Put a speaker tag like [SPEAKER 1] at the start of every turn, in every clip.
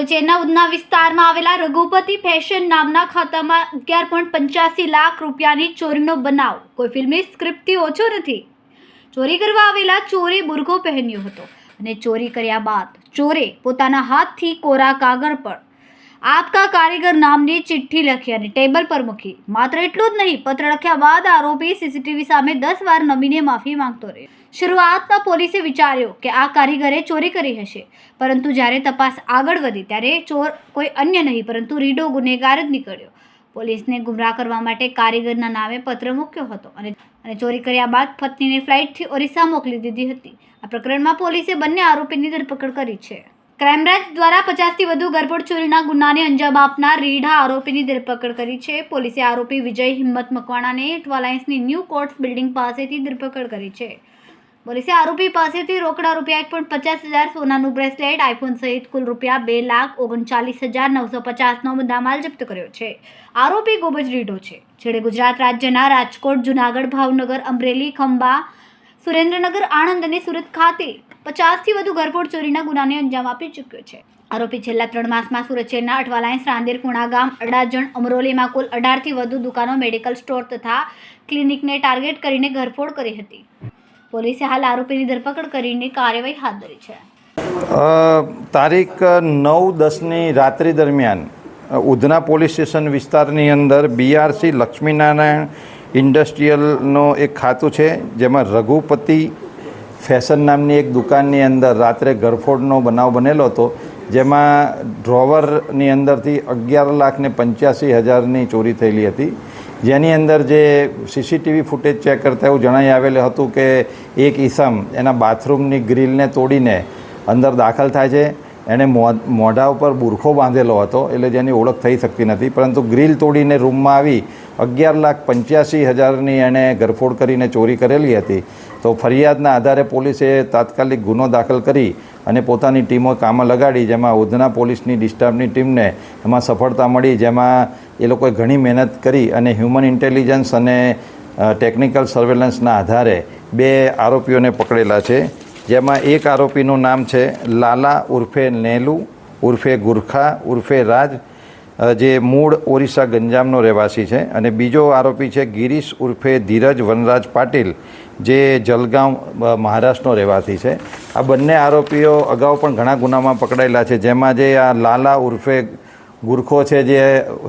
[SPEAKER 1] સુરજેના ઉધના વિસ્તારમાં આવેલા રઘુપતિ ફેશન નામના ખાતામાં અગિયાર પોઈન્ટ પંચ્યાસી લાખ રૂપિયાની ચોરીનો બનાવ. કોઈ ફિલ્મી સ્ક્રિપ્ટથી ઓછો નથી. ચોરી કરવા આવેલા ચોરે બુરઘો પહેર્યો હતો અને ચોરી કર્યા બાદ ચોરે પોતાના હાથથી કોરા કાગળ પર આપકા કારીગર નામની ચિઠ્ઠી લખી અને ટેબલ પર મૂકી. માત્ર એટલું જ નહીં, પત્ર લખ્યા બાદ આરોપી સીસીટીવી સામે દસ વાર નમીને માફી માંગતો રહ્યો. શરૂઆતમાં પોલીસે વિચાર્યો કે આ કારીગરે ચોરી કરી હશે. પરંતુ જ્યારે તપાસ આગળ વધી, ત્યારે ચોર કોઈ અન્ય નહીં, પરંતુ રીડો ગુનેગાર જ નીકળ્યો. પોલીસને ગુમરાહ કરવા માટે કારીગરના નામે પત્ર મૂક્યો હતો અને અને ચોરી કર્યા બાદ પત્નીને ફ્લાઇટથી ઓરિસ્સા મોકલી દીધી હતી. આ પ્રકરણમાં પોલીસે બંને આરોપીની ધરપકડ કરી છે. ક્રાઇમબ્રાન્ચ દ્વારા પચાસથી વધુ ગરબડ ચોરીના ગુનાને અંજામ આપનાર રીઢા આરોપીની ધરપકડ કરી છે. પોલીસે આરોપી વિજય હિંમત મકવાણાને ટ્વાલાયન્સની ન્યૂ કોર્ટ્સ બિલ્ડિંગ પાસેથી ધરપકડ કરી છે. પોલીસે આરોપી પાસેથી રોકડા રૂપિયા એક પોઈન્ટ પચાસ હજાર, સોનાનું બ્રેસલેટ આઈફોન સહિત કુલ રૂપિયા બે લાખ ઓગણચાલીસ હજાર નવસો પચાસનો મુદ્દામાલ જપ્ત કર્યો છે. આરોપી ગોબજ રીઢો છે. જેણે ગુજરાત રાજ્યના રાજકોટ, જુનાગઢ, ભાવનગર, અમરેલી, ખંભા, સુરેન્દ્રનગર, આણંદ અને સુરત ખાતે પચાસથી વધુ ઘરફોડ ચોરીના ગુનાને અંજામ આપી ચૂક્યો છે. આરોપી છેલ્લા ત્રણ માસમાં સુરત શહેરના અઠવાલાઇન્સ રાંદેર કુણાગામ અડાજણ, અમરોલીમાં કુલ અઢારથી વધુ દુકાનો, મેડિકલ સ્ટોર તથા ક્લિનિકને ટાર્ગેટ કરીને ઘરફોડ કરી હતી. પોલીસે હાલ આરોપીની ધરપકડ કરીને કાર્યવાહી હાથ ધરી છે.
[SPEAKER 2] તારીખ નવ દસની રાત્રિ દરમિયાન ઉધના પોલીસ સ્ટેશન વિસ્તારની અંદર બીઆરસી લક્ષ્મીનારાયણ ઇન્ડસ્ટ્રીયલનો એક ખાતું છે, જેમાં રઘુપતિ ફેશન નામની એક દુકાનની અંદર રાત્રે ગરફોડનો બનાવ બનેલો હતો, જેમાં ડ્રોવરની અંદરથી અગિયાર લાખ ને પંચ્યાસી હજારની ચોરી થયેલી હતી. જેની અંદર જે સીસીટીવી ફૂટેજ ચેક કરતા એવું જણાઈ આવેલું હતું કે એક ઈસમ એના બાથરૂમની ગ્રીલને તોડીને અંદર દાખલ થાય છે. એણે મોઢા ઉપર બુરખો બાંધેલો હતો એટલે જેની ઓળખ થઈ શકતી નથી. પરંતુ ગ્રીલ તોડીને રૂમમાં આવી અગિયાર લાખ પંચ્યાસી હજારની એણે ઘરફોડ કરીને ચોરી કરેલી હતી. તો ફરિયાદના આધારે પોલીસે તાત્કાલિક ગુનો દાખલ કરી અને પોતાની ટીમો કામમાં લગાડી, જેમાં ઉધના પોલીસની ડિસ્ટર્બની ટીમને એમાં સફળતા મળી, જેમાં એ લોકોએ ઘણી મહેનત કરી અને હ્યુમન ઇન્ટેલિજન્સ અને ટેકનિકલ સર્વેલન્સના આધારે બે આરોપીઓને પકડેલા છે. જેમાં એક આરોપીનું નામ છે લાલા ઉર્ફે નેલુ, ઉર્ફે ગુરખા, ઉર્ફે રાજ જે મૂળ ઓરિસ્સા ગંજામનો રહેવાસી છે. અને બીજો આરોપી છે ગિરીશ ઉર્ફે ધીરજ વનરાજ પાટીલ, જે જલગાંવ મહારાષ્ટ્રનો રહેવાસી છે. આ બંને આરોપીઓ અગાઉ પણ ઘણા ગુનામાં પકડાયેલા છે. જેમાં જે આ લાલા ઉર્ફે ગુરખો છે, જે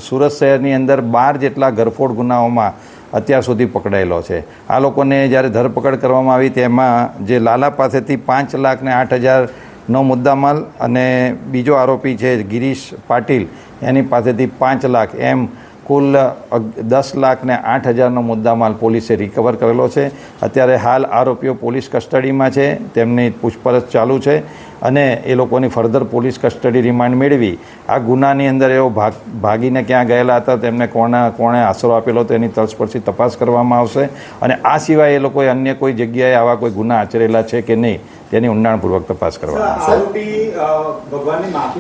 [SPEAKER 2] સુરત શહેરની અંદર બાર જેટલા ગરફોડ ગુનાઓમાં અત્યાર સુધી પકડાયેલો છે. આ લોકોને જ્યારે ધરપકડ કરવામાં આવી તેમાં જે લાલા પાસેથી પાંચ લાખ ને આઠ હજારનો મુદ્દામાલ અને બીજો આરોપી છે ગિરીશ પાટીલ, એની પાસેથી પાંચ લાખ એમ કુલ દસ લાખ ને આઠ હજારનો મુદ્દામાલ પોલીસે રિકવર કરેલો છે. અત્યારે હાલ આરોપીઓ પોલીસ કસ્ટડીમાં છે. તેમની પૂછપરછ ચાલુ છે અને એ લોકોની ફર્ધર પોલીસ કસ્ટડી રિમાન્ડ મેળવી. આ ગુનાની અંદર એઓ ભાગ ભાગીને ક્યાં ગયેલા હતા તેમને કોણે કોણે આશરો આપેલો હતો એની તલસ્પર્શી તપાસ કરવામાં આવશે. અને આ સિવાય એ લોકોએ અન્ય કોઈ જગ્યાએ આવા કોઈ ગુના આચરેલા છે કે નહીં તેની ઊંડાણપૂર્વક તપાસ કરવામાં આવશે